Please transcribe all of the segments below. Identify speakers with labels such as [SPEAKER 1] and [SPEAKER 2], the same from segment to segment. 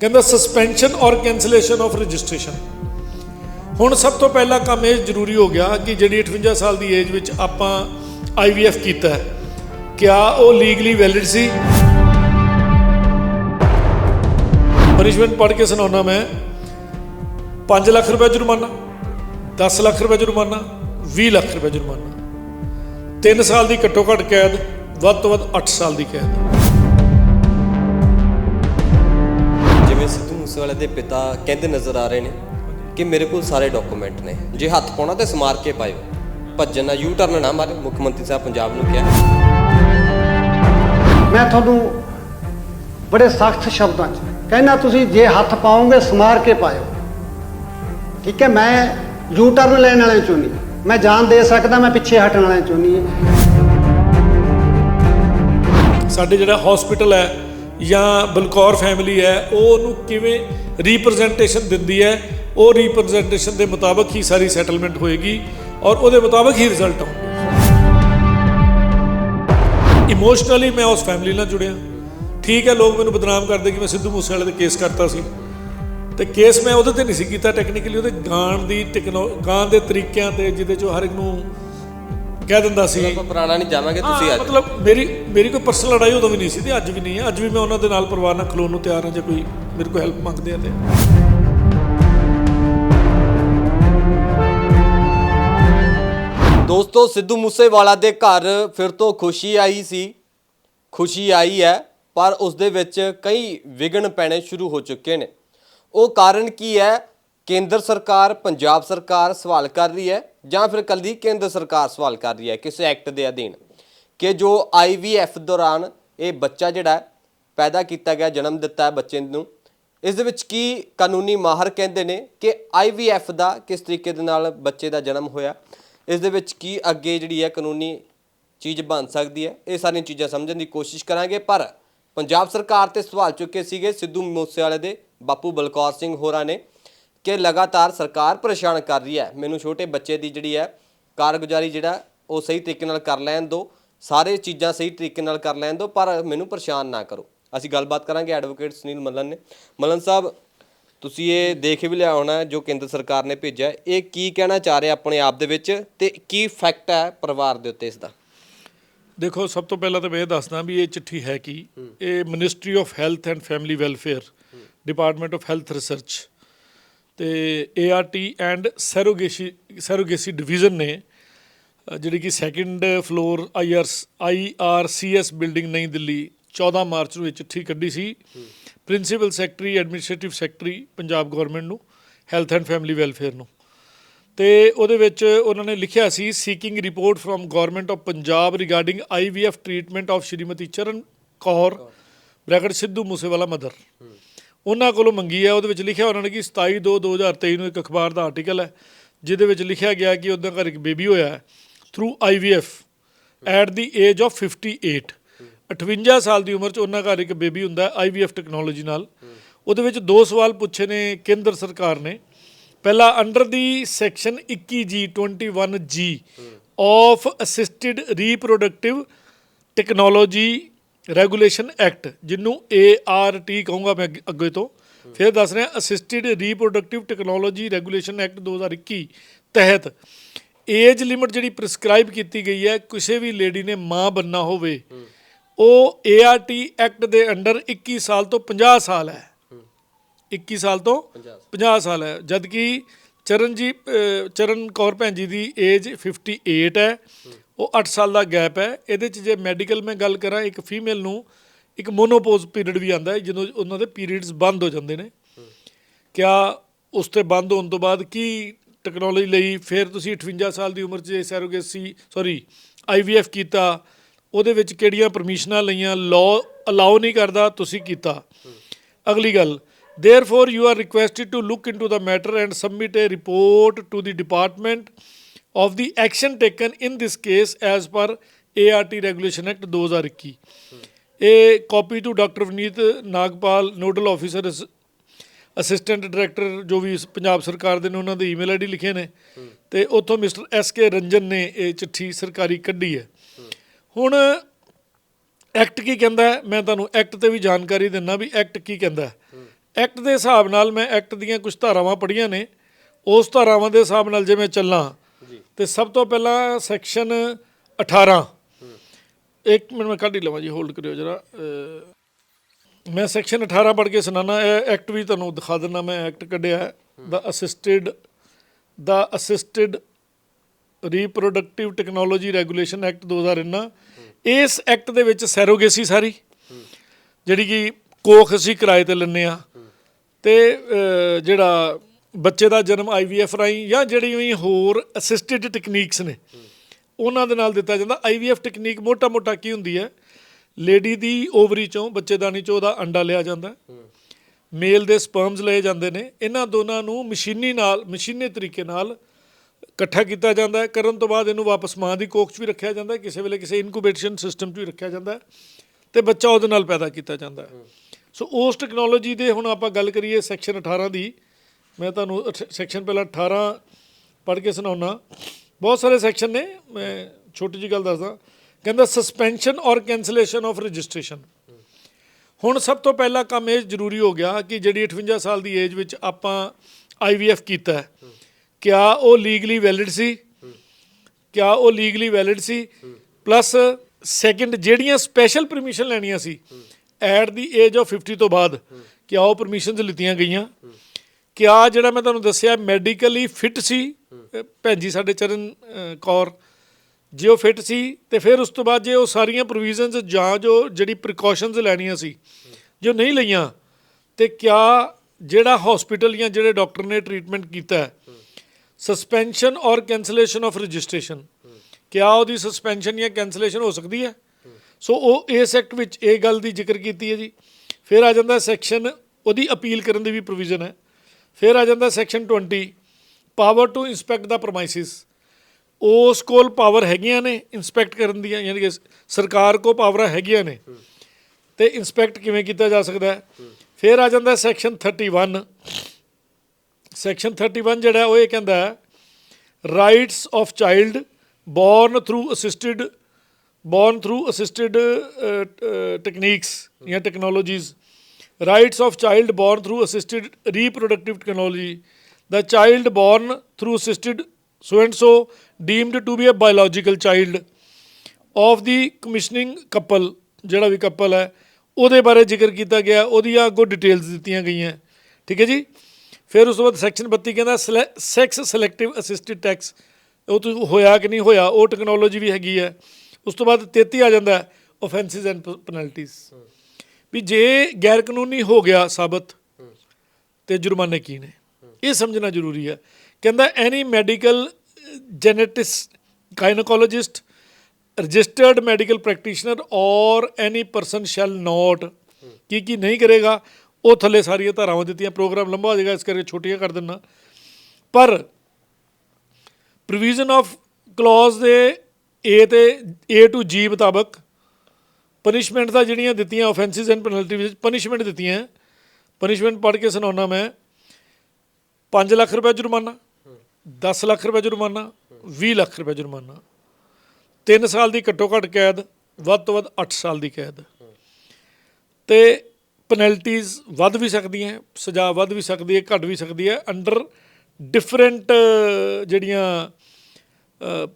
[SPEAKER 1] ਕਹਿੰਦਾ ਸਸਪੈਂਸ਼ਨ ਔਰ cancellation of registration ਹੁਣ ਸਭ ਤੋਂ ਪਹਿਲਾ ਕੰਮ ਇਹ ਜ਼ਰੂਰੀ ਹੋ ਗਿਆ ਕਿ ਜਿਹੜੀ 58 ਸਾਲ ਦੀ ਏਜ ਵਿੱਚ ਆਪਾਂ IVF ਕੀਤਾ ਹੈ, ਕਿਆ ਉਹ ਲੀਗਲੀ ਵੈਲਿਡ ਸੀ? ਪਨਿਸ਼ਮੈਂਟ ਪੜ੍ਹ ਕੇ ਸੁਣਾਉਣਾ ਮੈਂ। 5 ਲੱਖ ਰੁਪਏ ਜੁਰਮਾਨਾ 10 ਲੱਖ ਰੁਪਏ ਜੁਰਮਾਨਾ 20 ਲੱਖ ਰੁਪਏ ਜੁਰਮਾਨਾ। 3 ਸਾਲ ਦੀ ਘੱਟੋ ਘੱਟ ਕੈਦ, ਵੱਧ ਤੋਂ ਵੱਧ 8 ਸਾਲ ਦੀ ਕੈਦ।
[SPEAKER 2] ਮੂਸੇਵਾਲੇ ਦੇ ਪਿਤਾ ਕਹਿੰਦੇ ਨਜ਼ਰ ਆ ਰਹੇ ਨੇ ਕਿ ਮੇਰੇ ਕੋਲ ਸਾਰੇ ਡਾਕੂਮੈਂਟ ਨੇ। ਜੇ ਹੱਥ ਪਾਉਣਾ ਤੇ ਸਮਾਰ ਕੇ ਪਾਇਓ। ਭੱਜਣ ਨਾ ਯੂ ਟਰਨ ਨਾ ਮਾਰੇ ਮੁੱਖ ਮੰਤਰੀ ਸਾਹਿਬ ਪੰਜਾਬ ਨੂੰ ਕਿਹਾ।
[SPEAKER 3] ਮੈਂ ਤੁਹਾਨੂੰ ਬੜੇ ਸਖਤ ਸ਼ਬਦਾਂ 'ਚ ਕਹਿਣਾ ਤੁਸੀਂ ਜੇ ਹੱਥ ਪਾਓਗੇ ਸਮਾਰ ਕੇ ਪਾਇਓ। ਠੀਕ ਹੈ ਮੈਂ ਯੂ ਟਰਨ ਲੈਣ ਵਾਲੇ ਚੋਂ ਨਹੀਂ। ਮੈਂ ਜਾਨ ਦੇ ਸਕਦਾ ਮੈਂ ਪਿੱਛੇ ਹਟਣ ਵਾਲੇ ਚੋਂ ਨਹੀਂ। ਹੈ
[SPEAKER 1] ਸਾਡੇ ਜਿਹੜਾ ਹਸਪੀਟਲ ਹੈ ਜਾਂ ਬਲਕੌਰ ਫੈਮਿਲੀ ਹੈ ਉਹ ਉਹਨੂੰ ਕਿਵੇਂ ਰਿਪਰੈਜ਼ੈਂਟੇਸ਼ਨ ਦਿੰਦੀ ਹੈ, ਉਹ ਰਿਪਰੈਜ਼ੈਂਟੇਸ਼ਨ ਦੇ ਮੁਤਾਬਕ ਹੀ ਸਾਰੀ ਸੈਟਲਮੈਂਟ ਹੋਏਗੀ ਔਰ ਉਹਦੇ ਮੁਤਾਬਕ ਹੀ ਰਿਜ਼ਲਟ ਆਉਣਗੇ ਇਮੋਸ਼ਨਲੀ ਮੈਂ ਉਸ ਫੈਮਿਲੀ ਨਾਲ ਜੁੜਿਆ। ਠੀਕ ਹੈ, ਲੋਕ ਮੈਨੂੰ ਬਦਨਾਮ ਕਰਦੇ ਕਿ ਮੈਂ ਸਿੱਧੂ ਮੂਸੇਵਾਲੇ ਤੇ ਕੇਸ ਕਰਤਾ ਸੀ। ਤੇ ਕੇਸ ਮੈਂ ਉਹਦੇ ਤੇ ਨਹੀਂ ਸੀ ਕੀਤਾ ਟੈਕਨੀਕਲੀ ਉਹਦੇ ਗਾਣ ਦੀ ਟੈਕਨੋ ਗਾਣ ਦੇ ਤਰੀਕਿਆਂ ਤੇ, ਜਿਹਦੇ ਚੋਂ ਹਰ ਇੱਕ ਨੂੰ ਕਹਿ ਦਿੰਦਾ ਸੀ।
[SPEAKER 2] ਆਪਾਂ ਪੁਰਾਣਾ ਨਹੀਂ ਜਾਵਾਂਗੇ ਤੁਸੀਂ ਅੱਜ
[SPEAKER 1] ਮਤਲਬ ਮੇਰੀ ਮੇਰੀ ਕੋਈ ਪਰਸਨਲ ਲੜਾਈ ਉਦੋਂ ਵੀ ਨਹੀਂ ਸੀ ਤੇ ਅੱਜ ਵੀ ਨਹੀਂ ਹੈ ਅੱਜ ਵੀ ਮੈਂ ਉਹਨਾਂ ਦੇ ਨਾਲ ਪਰਿਵਾਰ ਨਾਲ ਖਲੋਣ ਨੂੰ ਤਿਆਰ ਹਾਂ ਜੇ ਕੋਈ ਮੇਰੇ ਕੋਲ ਹੈਲਪ ਮੰਗਦੇ ਆ ਤੇ।
[SPEAKER 2] ਦੋਸਤੋ ਸਿੱਧੂ ਮੂਸੇਵਾਲਾ ਦੇ ਘਰ ਫਿਰ ਤੋਂ ਖੁਸ਼ੀ ਆਈ ਸੀ। ਖੁਸ਼ੀ ਆਈ ਹੈ ਪਰ ਉਸ ਦੇ ਵਿੱਚ ਕਈ ਵਿਘਨ ਪੈਣੇ ਸ਼ੁਰੂ ਹੋ ਚੁੱਕੇ ਨੇ। ਉਹ ਕਾਰਨ ਕੀ ਹੈ? ਕੇਂਦਰ ਸਰਕਾਰ, ਪੰਜਾਬ ਸਰਕਾਰ ਸਵਾਲ ਕਰ ਰਹੀ ਹੈ ਜਾਂ ਫਿਰ ਕੱਲੀ ਕੇਂਦਰ ਸਰਕਾਰ ਸਵਾਲ ਕਰ ਰਹੀ ਹੈ ਕਿਸੇ ਐਕਟ ਦੇ ਅਧੀਨ ਕਿ ਜੋ IVF ਦੌਰਾਨ ਇਹ ਬੱਚਾ ਜਿਹੜਾ ਪੈਦਾ ਕੀਤਾ ਗਿਆ, ਜਨਮ ਦਿੱਤਾ ਬੱਚੇ ਨੂੰ, ਇਸ ਦੇ ਵਿੱਚ ਕੀ ਕਾਨੂੰਨੀ ਮਾਹਰ ਕਹਿੰਦੇ ਨੇ ਕਿ IVF ਦਾ ਕਿਸ ਤਰੀਕੇ ਦੇ ਨਾਲ ਬੱਚੇ ਦਾ ਜਨਮ ਹੋਇਆ, ਇਸ ਦੇ ਵਿੱਚ ਕੀ ਅੱਗੇ ਜਿਹੜੀ ਹੈ ਕਾਨੂੰਨੀ ਚੀਜ਼ ਬਣ ਸਕਦੀ ਹੈ, ਇਹ ਸਾਰੀਆਂ ਚੀਜ਼ਾਂ ਸਮਝਣ ਦੀ ਕੋਸ਼ਿਸ਼ ਕਰਾਂਗੇ। ਪਰ ਪੰਜਾਬ ਸਰਕਾਰ ਤੇ ਸਵਾਲ ਚੁੱਕੇ ਸੀਗੇ ਸਿੱਧੂ ਮੂਸੇਵਾਲੇ ਦੇ ਬਾਪੂ ਬਲਕੌਰ ਸਿੰਘ ਹੋਰਾਂ ਨੇ। ਕਿ ਲਗਾਤਾਰ ਸਰਕਾਰ ਪਰੇਸ਼ਾਨ ਕਰ ਰਹੀ ਹੈ। ਮੈਨੂੰ ਛੋਟੇ ਬੱਚੇ ਦੀ ਜਿਹੜੀ ਹੈ ਕਾਰਗੁਜ਼ਾਰੀ ਜਿਹੜਾ ਉਹ ਸਹੀ ਤਰੀਕੇ ਨਾਲ ਕਰ ਲੈਣ ਦਿਓ। ਸਾਰੇ ਚੀਜ਼ਾਂ ਸਹੀ ਤਰੀਕੇ ਨਾਲ ਕਰ ਲੈਣ ਦਿਓ ਪਰ ਮੈਨੂੰ ਪਰੇਸ਼ਾਨ ਨਾ ਕਰੋ। ਅਸੀਂ ਗੱਲਬਾਤ ਕਰਾਂਗੇ ਐਡਵੋਕੇਟ ਸੁਨੀਲ ਮੱਲਨ ਨੇ। ਮੱਲਨ ਸਾਹਿਬ ਤੁਸੀਂ ਇਹ ਦੇਖ ਵੀ ਲਿਆ ਹੋਣਾ ਜੋ ਕੇਂਦਰ ਸਰਕਾਰ ਨੇ ਭੇਜਿਆ। ਇਹ ਕੀ ਕਹਿਣਾ ਚਾਹ ਰਿਹਾ ਆਪਣੇ ਆਪ ਦੇ ਵਿੱਚ ਤੇ ਕੀ ਫੈਕਟ ਹੈ ਪਰਿਵਾਰ ਦੇ ਉੱਤੇ ਇਸ ਦਾ
[SPEAKER 1] ਦੇਖੋ ਸਭ ਤੋਂ ਪਹਿਲਾਂ ਤਾਂ ਮੈਂ ਇਹ ਦੱਸਦਾ ਵੀ ਇਹ ਚਿੱਠੀ ਹੈ ਕੀ? ਇਹ ministry of health and family welfare department of health research ਤੇ ART and surrogacy surrogacy division ਨੇ ਜਿਹੜੀ ਕਿ second floor IRS IRCS building Nai Delhi 14 March ਨੂੰ ਇਹ ਚਿੱਠੀ ਕੱਢੀ ਸੀ। Principal secretary administrative secretary Punjab government ਨੂੰ ਹੈਲਥ ਐਂਡ ਫੈਮਿਲੀ ਵੈਲਫੇਅਰ ਨੂੰ। ਤੇ ਉਹਦੇ ਵਿੱਚ ਉਹਨਾਂ ਨੇ ਲਿਖਿਆ ਸੀ seeking report from government of Punjab regarding IVF treatment of Shrimati Charan Kaur bracket Sidhu Moosewala mother. ਉਹਨਾਂ ਕੋਲੋਂ ਮੰਗੀ ਹੈ ਉਹਦੇ ਵਿੱਚ ਲਿਖਿਆ ਉਹਨਾਂ ਨੇ ਕਿ 27 2 2023 ਨੂੰ ਇੱਕ ਅਖਬਾਰ ਦਾ ਆਰਟੀਕਲ ਹੈ, ਜਿਹਦੇ ਵਿੱਚ ਲਿਖਿਆ ਗਿਆ ਕਿ ਉਹਦਾ ਘਰ ਇੱਕ ਬੇਬੀ ਹੋਇਆ ਹੈ through IVF at the age of 58 58 ਸਾਲ ਦੀ ਉਮਰ 'ਚ ਉਹਨਾਂ ਘਰ ਇੱਕ ਬੇਬੀ ਹੁੰਦਾ ਆਈਵੀਐਫ ਟੈਕਨੋਲੋਜੀ ਨਾਲ। ਉਹਦੇ ਵਿੱਚ ਦੋ ਸਵਾਲ ਪੁੱਛੇ ਨੇ ਕੇਂਦਰ ਸਰਕਾਰ ਨੇ। ਪਹਿਲਾ under the section 21G 21G of assisted reproductive technology regulation act ਜਿਹਨੂੰ ART ਕਹੂੰਗਾ ਮੈਂ ਅੱਗੇ- ਅੱਗੇ ਤੋਂ। ਫਿਰ ਦੱਸ ਰਿਹਾ assisted reproductive technology regulation act 2021 ਤਹਿਤ ਏਜ ਲਿਮਿਟ ਜਿਹੜੀ ਪ੍ਰਿਸਕ੍ਰਾਈਬ ਕੀਤੀ ਗਈ ਹੈ ਕਿਸੇ ਵੀ ਲੇਡੀ ਨੇ ਮਾਂ ਬੰਨਾ ਹੋਵੇ ਉਹ ART ਐਕਟ ਦੇ ਅੰਡਰ 21 ਸਾਲ ਤੋਂ 50 ਸਾਲ ਹੈ। 21 ਸਾਲ ਤੋਂ 50 ਸਾਲ। ਹੈ। ਜਦ ਕਿ ਚਰਨਜੀਤ ਚਰਨ ਕੌਰ ਭੈਣ ਜੀ ਦੀ ਏਜ 58 ਹੈ। ਉਹ 8 ਸਾਲ ਦਾ ਗੈਪ ਹੈ। ਇਹਦੇ ਚ ਜੇ ਮੈਡੀਕਲ ਮੈਂ ਗੱਲ ਕਰਾਂ, ਇੱਕ ਫੀਮੇਲ ਨੂੰ ਇੱਕ ਮੋਨੋਪੋਜ਼ ਪੀਰੀਅਡ ਵੀ ਆਂਦਾ ਹੈ ਜਦੋਂ ਉਹਨਾਂ ਦੇ ਪੀਰੀਅਡਸ ਬੰਦ ਹੋ ਜਾਂਦੇ ਨੇ। ਕਿਆ ਉਸ ਤੇ ਬੰਦ ਹੋਣ ਤੋਂ ਬਾਅਦ ਕੀ ਟੈਕਨੋਲੋਜੀ ਲਈ ਫਿਰ ਤੁਸੀਂ 58 ਸਾਲ ਦੀ ਉਮਰ 'ਚ ਸੈਰੋਗੇਸੀ ਸੌਰੀ ਆਈਵੀਐਫ ਕੀਤਾ, ਉਹਦੇ ਵਿੱਚ ਕਿਹੜੀਆਂ ਪਰਮਿਸ਼ਨਾਂ ਲਈਆਂ ਲਾਅ ਅਲਾਉ ਨਹੀਂ ਕਰਦਾ, ਤੁਸੀਂ ਕੀਤਾ। ਅਗਲੀ ਗੱਲ, therefore you are requested to look into the matter and submit a report to the department of the action taken in this case as per ART regulation act 2021 ਇਹ copy to doctor Vineet Nagpal nodal officer assistant director ਜੋ ਵੀ ਇਸ ਪੰਜਾਬ ਸਰਕਾਰ ਦੇ ਨੇ, ਉਹਨਾਂ ਦੇ email ID ਲਿਖੇ ਨੇ। ਤੇ ਉੱਥੋਂ ਮਿਸਟਰ ਐਸ ਕੇ ਰੰਜਨ ਨੇ ਇਹ ਚਿੱਠੀ ਸਰਕਾਰੀ ਕੱਢੀ ਹੈ। ਹੁਣ ਐਕਟ ਕੀ ਕਹਿੰਦਾ ਮੈਂ ਤੁਹਾਨੂੰ ਐਕਟ ਤੇ ਵੀ ਜਾਣਕਾਰੀ ਦਿੰਨਾ ਵੀ ਐਕਟ ਕੀ ਕਹਿੰਦਾ ਐਕਟ ਦੇ ਹਿਸਾਬ ਨਾਲ ਮੈਂ ਐਕਟ ਦੀਆਂ ਕੁਝ ਧਾਰਾਵਾਂ ਪੜ੍ਹੀਆਂ ਨੇ। ਉਸ ਧਾਰਾਵਾਂ ਦੇ ਹਿਸਾਬ ਨਾਲ ਜੇ ਮੈਂ ਚੱਲਾਂ ਤੇ ਸਭ ਤੋਂ ਪਹਿਲਾਂ ਸੈਕਸ਼ਨ 18 ਇੱਕ ਮਿੰਟ ਮੈਂ ਕੱਢ ਹੀ ਲਵਾਂ ਜੀ ਹੋਲਡ ਕਰਿਓ ਜਰਾ। ਮੈਂ ਸੈਕਸ਼ਨ 18 ਪੜ੍ਹ ਕੇ ਸੁਣਾਣਾ ਇਹ ਐਕਟ ਵੀ ਤੁਹਾਨੂੰ ਦਿਖਾ ਦਿੰਦਾ, ਮੈਂ ਐਕਟ ਕੱਢਿਆ ਦਾ ਅਸਿਸਟਿਡ ਦਾ assisted reproductive technology regulation act 2009 ਇਸ ਐਕਟ ਦੇ ਵਿੱਚ ਸੈਰੋਗੇਸੀ ਸਾਰੀ, ਜਿਹੜੀ ਕਿ ਕੋਖ ਅਸੀਂ ਕਿਰਾਏ ਤੇ ਲੈਂਦੇ ਆ ਤੇ ਜਿਹੜਾ ਬੱਚੇ ਦਾ ਜਨਮ ਆਈਵੀਐਫ ਰਾਹੀਂ ਜਾਂ ਜਿਹੜੀ ਵੀ ਹੋਰ ਅਸਿਸਟਡ ਟੈਕਨੀਕਸ ਨੇ ਉਹਨਾਂ ਦੇ ਨਾਲ ਦਿੱਤਾ ਜਾਂਦਾ। ਆਈਵੀਐਫ ਟੈਕਨੀਕ ਮੋਟਾ-ਮੋਟਾ ਕੀ ਹੁੰਦੀ ਹੈ? ਲੇਡੀ ਦੀ ਓਵਰੀ ਚੋਂ ਬੱਚੇਦਾਨੀ ਚੋਂ ਉਹਦਾ ਅੰਡਾ ਲਿਆ ਜਾਂਦਾ। ਮੇਲ ਦੇ ਸਪਰਮਸ ਲਏ ਜਾਂਦੇ ਨੇ। ਇਹਨਾਂ ਦੋਨਾਂ ਨੂੰ ਮਸ਼ੀਨੀ ਨਾਲ ਮਸ਼ੀਨੀ ਤਰੀਕੇ ਨਾਲ ਇਕੱਠਾ ਕੀਤਾ ਜਾਂਦਾ ਹੈ। ਕਰਨ ਤੋਂ ਬਾਅਦ ਇਹਨੂੰ ਵਾਪਸ ਮਾਂ ਦੀ ਕੋਖ 'ਚ ਵੀ ਰੱਖਿਆ ਜਾਂਦਾ ਹੈ। ਕਿਸੇ ਵੇਲੇ ਕਿਸੇ ਇਨਕੂਬੇਸ਼ਨ ਸਿਸਟਮ 'ਚ ਵੀ ਰੱਖਿਆ ਜਾਂਦਾ ਹੈ ਤੇ ਬੱਚਾ ਉਹਦੇ ਨਾਲ ਪੈਦਾ ਕੀਤਾ ਜਾਂਦਾ ਹੈ। ਸੋ ਉਸ ਟੈਕਨੋਲੋਜੀ ਦੇ ਹੁਣ ਆਪਾਂ ਗੱਲ ਕਰੀਏ ਸੈਕਸ਼ਨ 18 ਦੀ। ਮੈਂ ਤੁਹਾਨੂੰ ਸੈਕਸ਼ਨ ਪਹਿਲਾਂ 18 ਪੜ੍ਹ ਕੇ ਸੁਣਾਉਣਾ ਬਹੁਤ ਸਾਰੇ ਸੈਕਸ਼ਨ ਨੇ, ਮੈਂ ਛੋਟੀ ਜੀ ਗੱਲ ਦੱਸਦਾ। ਕਹਿੰਦਾ ਸਸਪੈਂਸ਼ਨ ਔਰ ਕੈਂਸਲੇਸ਼ਨ ਆਫ ਰਜਿਸਟ੍ਰੇਸ਼ਨ ਹੁਣ ਸਭ ਤੋਂ ਪਹਿਲਾ ਕੰਮ ਇਹ ਜ਼ਰੂਰੀ ਹੋ ਗਿਆ ਕਿ ਜਿਹੜੀ 58 ਸਾਲ ਦੀ ਏਜ ਵਿੱਚ ਆਪਾਂ ਆਈਵੀਐਫ ਕੀਤਾ ਕਿਆ ਉਹ ਲੀਗਲੀ ਵੈਲਿਡ ਸੀ, ਕਿਆ ਉਹ ਲੀਗਲੀ ਵੈਲਿਡ ਸੀ ਪਲੱਸ ਸੈਕਿੰਡ ਜਿਹੜੀਆਂ ਸਪੈਸ਼ਲ ਪਰਮਿਸ਼ਨ ਲੈਣੀਆਂ ਸੀ ਐਟ ਦੀ ਏਜ ਆਫ 50 ਤੋਂ ਬਾਅਦ, ਕਿਆ ਉਹ ਪਰਮਿਸ਼ਨਸ ਲਿੱਤੀਆਂ ਗਈਆਂ ਕਿਆ ਜਿਹੜਾ ਮੈਂ ਤੁਹਾਨੂੰ ਦੱਸਿਆ ਮੈਡੀਕਲੀ ਫਿਟ ਸੀ। ਭੈਣ ਜੀ, ਸਾਡੇ ਚਰਨ ਕੌਰ, ਜੇ ਉਹ ਫਿਟ ਸੀ, ਤੇ ਫਿਰ ਉਸ ਤੋਂ ਬਾਅਦ ਜੇ ਉਹ ਸਾਰੀਆਂ ਪ੍ਰੋਵੀਜ਼ਨਸ ਜਾਂ ਜੋ ਜਿਹੜੀ ਪ੍ਰੀਕਾਸ਼ਨਸ ਲੈਣੀਆਂ ਸੀ, ਜੋ ਨਹੀਂ ਲਈਆਂ, ਤੇ ਕਿਆ ਜਿਹੜਾ ਹਸਪੀਟਲ ਜਾਂ ਜਿਹੜੇ ਡਾਕਟਰ ਨੇ ਟ੍ਰੀਟਮੈਂਟ ਕੀਤਾ ਸਸਪੈਂਸ਼ਨ ਔਰ ਕੈਂਸਲੇਸ਼ਨ ਆਫ ਰਜਿਸਟ੍ਰੇਸ਼ਨ ਕਿਆ ਉਹਦੀ ਸਸਪੈਂਸ਼ਨ ਜਾਂ ਕੈਂਸਲੇਸ਼ਨ ਹੋ ਸਕਦੀ ਹੈ? ਸੋ ਉਹ ਇਸ ਐਕਟ ਵਿੱਚ ਇਹ ਗੱਲ ਦੀ ਜ਼ਿਕਰ ਕੀਤੀ ਹੈ ਜੀ। ਫਿਰ ਆ ਜਾਂਦਾ ਸੈਕਸ਼ਨ ਉਹਦੀ ਅਪੀਲ ਕਰਨ ਦੀ ਵੀ ਪ੍ਰੋਵੀਜ਼ਨ ਹੈ। ਫਿਰ ਆ ਜਾਂਦਾ section 20 power to inspect the premises ਉਸ ਕੋਲ ਪਾਵਰ ਹੈਗੀਆਂ ਨੇ ਇਨਸਪੈਕਟ ਕਰਨ ਦੀਆਂ, ਯਾਨੀ ਕਿ ਸਰਕਾਰ ਕੋ ਪਾਵਰਾਂ ਹੈਗੀਆਂ ਨੇ। ਤੇ ਇਨਸਪੈਕਟ ਕਿਵੇਂ ਕੀਤਾ ਜਾ ਸਕਦਾ ਹੈ? ਫਿਰ ਆ ਜਾਂਦਾ ਸੈਕਸ਼ਨ 31 ਸੈਕਸ਼ਨ 31 ਜਿਹੜਾ ਉਹ ਇਹ ਕਹਿੰਦਾ rights of child born through assisted born through assisted techniques ਜਾਂ technologies rights of child born through assisted reproductive technology the child born through assisted so and so deemed to be a biological child of the commissioning couple ਜਿਹੜਾ ਵੀ couple ਹੈ ਉਹਦੇ ਬਾਰੇ ਜ਼ਿਕਰ ਕੀਤਾ ਗਿਆ ਉਹਦੀਆਂ ਅੱਗੋਂ ਡਿਟੇਲਸ ਦਿੱਤੀਆਂ ਗਈਆਂ ਠੀਕ ਹੈ ਜੀ ਫਿਰ ਉਸ ਤੋਂ ਬਾਅਦ ਸੈਕਸ਼ਨ 32 ਕਹਿੰਦਾ ਸੈਕਸ ਸਿਲੈਕਟਿਵ ਅਸਿਸਟਡ ਟੈਕਸ ਉਹ ਤੋਂ ਹੋਇਆ ਕਿ ਨਹੀਂ ਹੋਇਆ ਉਹ ਟੈਕਨੋਲੋਜੀ ਵੀ ਹੈਗੀ ਹੈ ਉਸ ਤੋਂ ਬਾਅਦ 33 ਆ ਜਾਂਦਾ ਆਫੈਂਸਿਸ ਐਂਡ ਪੈਨਲਟੀਜ਼ ਵੀ ਜੇ ਗੈਰ ਕਾਨੂੰਨੀ ਹੋ ਗਿਆ ਸਾਬਤ, ਤੇ ਜੁਰਮਾਨੇ ਕੀ ਨੇ? ਇਹ ਸਮਝਣਾ ਜ਼ਰੂਰੀ ਹੈ। ਕਹਿੰਦਾ any medical geneticist gynaecologist registered medical practitioner ਔਰ ਐਨੀ ਪਰਸਨ ਸ਼ੈਲ ਨੋਟ ਕੀ ਕੀ ਨਹੀਂ ਕਰੇਗਾ? ਉਹ ਥੱਲੇ ਸਾਰੀਆਂ ਧਾਰਾਵਾਂ ਦਿੱਤੀਆਂ, ਪ੍ਰੋਗਰਾਮ ਲੰਬਾ ਹੋ ਜਾਏਗਾ, ਇਸ ਕਰਕੇ ਛੋਟੀਆਂ ਕਰ ਦਿੰਨਾ ਪਰ ਪ੍ਰੋਵੀਜ਼ਨ ਆਫ ਕਲੌਜ਼ ਦੇ A ਤੇ A ਟੂ G ਮੁਤਾਬਕ ਪਨਿਸ਼ਮੈਂਟ ਦਾ ਜਿਹੜੀਆਂ ਦਿੱਤੀਆਂ ਆਫੈਂਸਿਸ ਐਂਡ ਪੈਨਲਟੀ ਵਿੱਚ ਪਨਿਸ਼ਮੈਂਟ ਦਿੱਤੀਆਂ। ਪਨਿਸ਼ਮੈਂਟ ਪੜ੍ਹ ਕੇ ਸੁਣਾਉਣਾ ਮੈਂ। 5 ਲੱਖ ਰੁਪਏ ਜੁਰਮਾਨਾ 10 ਲੱਖ ਰੁਪਏ ਜੁਰਮਾਨਾ 20 ਲੱਖ ਰੁਪਏ ਜੁਰਮਾਨਾ। 3 ਸਾਲ ਦੀ ਘੱਟੋ ਘੱਟ ਕੈਦ, ਵੱਧ ਤੋਂ ਵੱਧ 8 ਸਾਲ ਦੀ ਕੈਦ। ਤੇ ਪੈਨਲਟੀਜ਼ ਵੱਧ ਵੀ ਸਕਦੀਆਂ, ਸਜ਼ਾ ਵੱਧ ਵੀ ਸਕਦੀ ਹੈ, ਘਟ ਵੀ ਸਕਦੀ ਹੈ। ਅੰਡਰ ਡਿਫਰੈਂਟ ਜਿਹੜੀਆਂ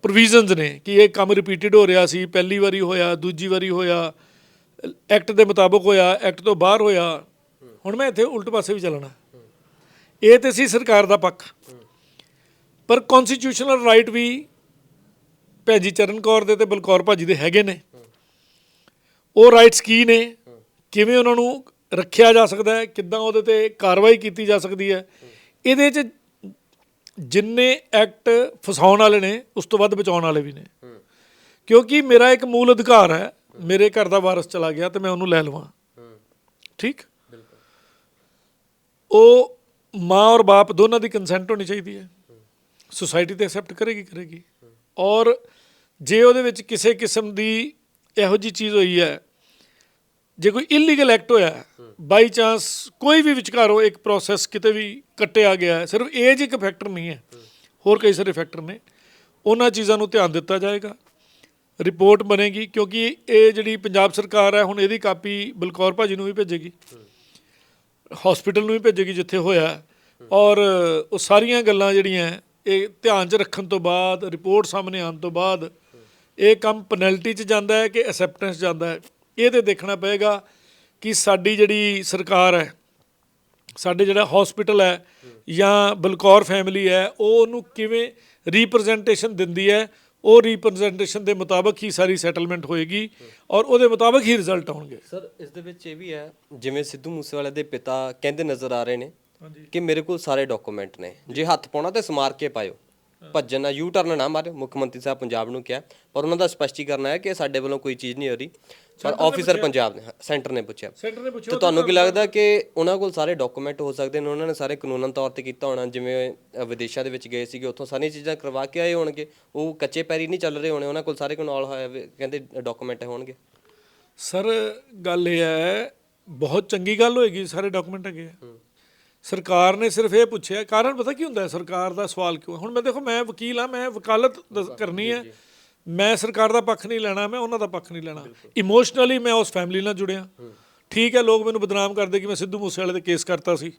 [SPEAKER 1] ਪ੍ਰੋਵੀਜ਼ਨਸ ਨੇ ਕਿ ਇਹ ਕੰਮ ਰਿਪੀਟਡ ਹੋ ਰਿਹਾ ਸੀ, ਪਹਿਲੀ ਵਾਰੀ ਹੋਇਆ, ਦੂਜੀ ਵਾਰੀ ਹੋਇਆ। ਐਕਟ ਦੇ ਮੁਤਾਬਕ ਹੋਇਆ, ਐਕਟ ਤੋਂ ਬਾਹਰ ਹੋਇਆ, ਹੁਣ ਮੈਂ ਇੱਥੇ ਉਲਟ ਪਾਸੇ ਵੀ ਚੱਲਣਾ। ਇਹ ਤੇ ਸੀ ਸਰਕਾਰ ਦਾ ਪੱਖ। ਪਰ ਕਨਸਟੀਟਿਊਸ਼ਨਲ ਰਾਈਟ ਵੀ ਭੈਜੀ ਚਰਨ ਕੌਰ ਦੇ ਤੇ ਬਲਕੌਰ ਭਾਜੀ ਦੇ ਹੈਗੇ ਨੇ। ਉਹ ਰਾਈਟਸ ਕੀ ਨੇ? ਕਿਵੇਂ ਉਹਨਾਂ ਨੂੰ ਰੱਖਿਆ ਜਾ ਸਕਦਾ ਹੈ? ਕਿੱਦਾਂ ਉਹਦੇ ਤੇ ਕਾਰਵਾਈ ਕੀਤੀ ਜਾ ਸਕਦੀ ਹੈ? ਇਹਦੇ 'ਚ ਜਿੰਨੇ ਐਕਟ ਫਸਾਉਣ ਵਾਲੇ ਨੇ, ਉਸ ਤੋਂ ਵੱਧ ਬਚਾਉਣ ਵਾਲੇ ਵੀ ਨੇ। ਕਿਉਂਕਿ ਮੇਰਾ ਇੱਕ ਮੂਲ ਅਧਿਕਾਰ ਹੈ ਮੇਰੇ ਘਰ ਦਾ ਵਾਰਸ ਚਲਾ ਗਿਆ ਤੇ ਮੈਂ ਉਹਨੂੰ ਲੈ ਲਵਾਂ। ਠੀਕ? ਉਹ ਮਾਂ ਔਰ ਬਾਪ ਦੋਨਾਂ ਦੀ ਕੰਸੈਂਟ ਹੋਣੀ ਚਾਹੀਦੀ ਹੈ। ਸੁਸਾਇਟੀ ਤੇ ਐਕਸੈਪਟ ਕਰੇਗੀ ਕਰੇਗੀ। ਔਰ ਜੇ ਉਹਦੇ ਵਿੱਚ ਕਿਸੇ ਕਿਸਮ ਦੀ ਇਹੋ ਜੀ ਚੀਜ਼ ਹੋਈ ਹੈ ਜੇ ਕੋਈ ਇਲੀਗਲ ਐਕਟ ਹੋਇਆ ਬਾਈ ਚਾਂਸ ਕੋਈ ਵੀ ਵਿਚਕਾਰੋ ਇੱਕ ਪ੍ਰੋਸੈਸ ਕਿਤੇ ਵੀ ਕੱਟਿਆ ਗਿਆ ਹੈ ਸਿਰਫ ਏਜ ਇੱਕ ਫੈਕਟਰ ਨਹੀਂ ਹੈ। ਹੋਰ ਕਈ ਸਾਰੇ ਫੈਕਟਰ ਨੇ। ਉਹਨਾਂ ਚੀਜ਼ਾਂ ਨੂੰ ਧਿਆਨ ਦਿੱਤਾ ਜਾਏਗਾ। ਰਿਪੋਰਟ ਬਣੇਗੀ ਕਿਉਂਕਿ ਇਹ ਜਿਹੜੀ ਪੰਜਾਬ ਸਰਕਾਰ ਹੈ, ਹੁਣ ਇਹਦੀ ਕਾਪੀ ਬਲਕੌਰ ਭਾਜੀ ਨੂੰ ਵੀ ਭੇਜੇਗੀ। ਹਸਪੀਟਲ ਨੂੰ ਵੀ ਭੇਜੇਗੀ ਜਿੱਥੇ ਹੋਇਆ। ਔਰ ਉਹ ਸਾਰੀਆਂ ਗੱਲਾਂ ਜਿਹੜੀਆਂ, ਇਹ ਧਿਆਨ 'ਚ ਰੱਖਣ ਤੋਂ ਬਾਅਦ, ਰਿਪੋਰਟ ਸਾਹਮਣੇ ਆਉਣ ਤੋਂ ਬਾਅਦ, ਇਹ ਕੰਮ ਪੈਨਲਟੀ 'ਚ ਜਾਂਦਾ ਹੈ ਕਿ ਅਸੈਪਟੈਂਸ ਜਾਂਦਾ ਹੈ? ਇਹ ਤੇ ਦੇਖਣਾ ਪਏਗਾ ਕਿ ਸਾਡੀ ਜਿਹੜੀ ਸਰਕਾਰ ਹੈ, ਸਾਡੇ ਜਿਹੜਾ ਹਸਪੀਟਲ ਹੈ ਜਾਂ ਬਲਕੌਰ ਫੈਮਿਲੀ ਹੈ, ਉਹ ਉਹਨੂੰ ਕਿਵੇਂ ਰਿਪਰੈਜ਼ੈਂਟੇਸ਼ਨ ਦਿੰਦੀ ਹੈ? ਉਹ ਰਿਪਰੈਜ਼ੈਂਟੇਸ਼ਨ ਦੇ ਮੁਤਾਬਕ ਹੀ ਸਾਰੀ ਸੈਟਲਮੈਂਟ ਹੋਏਗੀ ਔਰ ਉਹਦੇ ਮੁਤਾਬਕ ਹੀ ਰਿਜ਼ਲਟ ਆਉਣਗੇ।
[SPEAKER 2] ਸਰ ਇਸ ਦੇ ਵਿੱਚ ਇਹ ਵੀ ਹੈ ਜਿਵੇਂ ਸਿੱਧੂ ਮੂਸੇਵਾਲੇ ਦੇ ਪਿਤਾ ਕਹਿੰਦੇ ਨਜ਼ਰ ਆ ਰਹੇ ਨੇ ਕਿ ਮੇਰੇ ਕੋਲ ਸਾਰੇ ਡਾਕੂਮੈਂਟ ਨੇ। ਜੇ ਹੱਥ ਪਾਉਣਾ ਤੇ ਸਮਾਰ ਕੇ ਪਾਇਓ। ਭੱਜਣ ਨਾ ਯੂ ਟਰਨ ਨਾ ਮਾਰਿਓ ਮੁੱਖ ਮੰਤਰੀ ਸਾਹਿਬ ਪੰਜਾਬ ਨੂੰ ਕਿਹਾ ਪਰ ਉਹਨਾਂ ਦਾ ਸਪਸ਼ਟੀਕਰਨ ਹੈ ਕਿ ਸਾਡੇ ਵੱਲੋਂ ਕੋਈ ਚੀਜ਼ ਨਹੀਂ ਹੋ ਰਹੀ। ਪਰ ਆਫੀਸਰ ਪੰਜਾਬ ਨੇ ਸੈਂਟਰ ਨੇ ਪੁੱਛਿਆ।
[SPEAKER 1] ਸੈਂਟਰ ਨੇ
[SPEAKER 2] ਤੇ ਤੁਹਾਨੂੰ ਕੀ ਲੱਗਦਾ ਕਿ ਉਹਨਾਂ ਕੋਲ ਸਾਰੇ ਡਾਕੂਮੈਂਟ ਹੋ ਸਕਦੇ ਨੇ? ਉਹਨਾਂ ਨੇ ਸਾਰੇ ਕਾਨੂੰਨ ਤੌਰ ਤੇ ਕੀਤਾ ਹੋਣਾ ਜਿਵੇਂ ਵਿਦੇਸ਼ਾਂ ਦੇ ਵਿੱਚ ਗਏ ਸੀਗੇ ਉੱਥੋਂ ਸਾਰੀਆਂ ਚੀਜ਼ਾਂ ਕਰਵਾ ਕੇ ਆਏ ਹੋਣਗੇ। ਉਹ ਕੱਚੇ ਪੈਰੀ ਨਹੀਂ ਚੱਲ ਰਹੇ ਹੋਣੇ ਉਹਨਾਂ ਕੋਲ ਸਾਰੇ ਕਨੌਲ ਹੋਇਆ ਕਹਿੰਦੇ ਡਾਕੂਮੈਂਟ ਹੋਣਗੇ।
[SPEAKER 1] ਸਰ ਗੱਲ ਇਹ ਹੈ ਬਹੁਤ ਚੰਗੀ ਗੱਲ ਹੋਏਗੀ ਸਾਰੇ ਡਾਕੂਮੈਂਟ ਹੈਗੇ ਆ। ਸਰਕਾਰ ਨੇ ਸਿਰਫ ਇਹ ਪੁੱਛਿਆ ਕਾਰਨ ਪਤਾ ਕੀ ਹੁੰਦਾ ਹੈ? ਸਰਕਾਰ ਦਾ ਸਵਾਲ ਕਿਉਂ? ਹੁਣ ਮੈਂ ਦੇਖੋ ਮੈਂ ਵਕੀਲ ਆ ਮੈਂ ਵਕਾਲਤ ਕਰਨੀ ਹੈ। ਮੈਂ ਸਰਕਾਰ ਦਾ ਪੱਖ ਨਹੀਂ ਲੈਣਾ ਮੈਂ ਉਹਨਾਂ ਦਾ ਪੱਖ ਨਹੀਂ ਲੈਣਾ। ਇਮੋਸ਼ਨਲੀ ਮੈਂ ਉਸ ਫੈਮਿਲੀ ਨਾਲ ਜੁੜਿਆ। ਠੀਕ ਹੈ ਲੋਕ ਮੈਨੂੰ ਬਦਨਾਮ ਕਰਦੇ ਕਿ ਮੈਂ ਸਿੱਧੂ ਮੂਸੇਵਾਲੇ ਤੇ ਕੇਸ ਕਰਤਾ ਸੀ।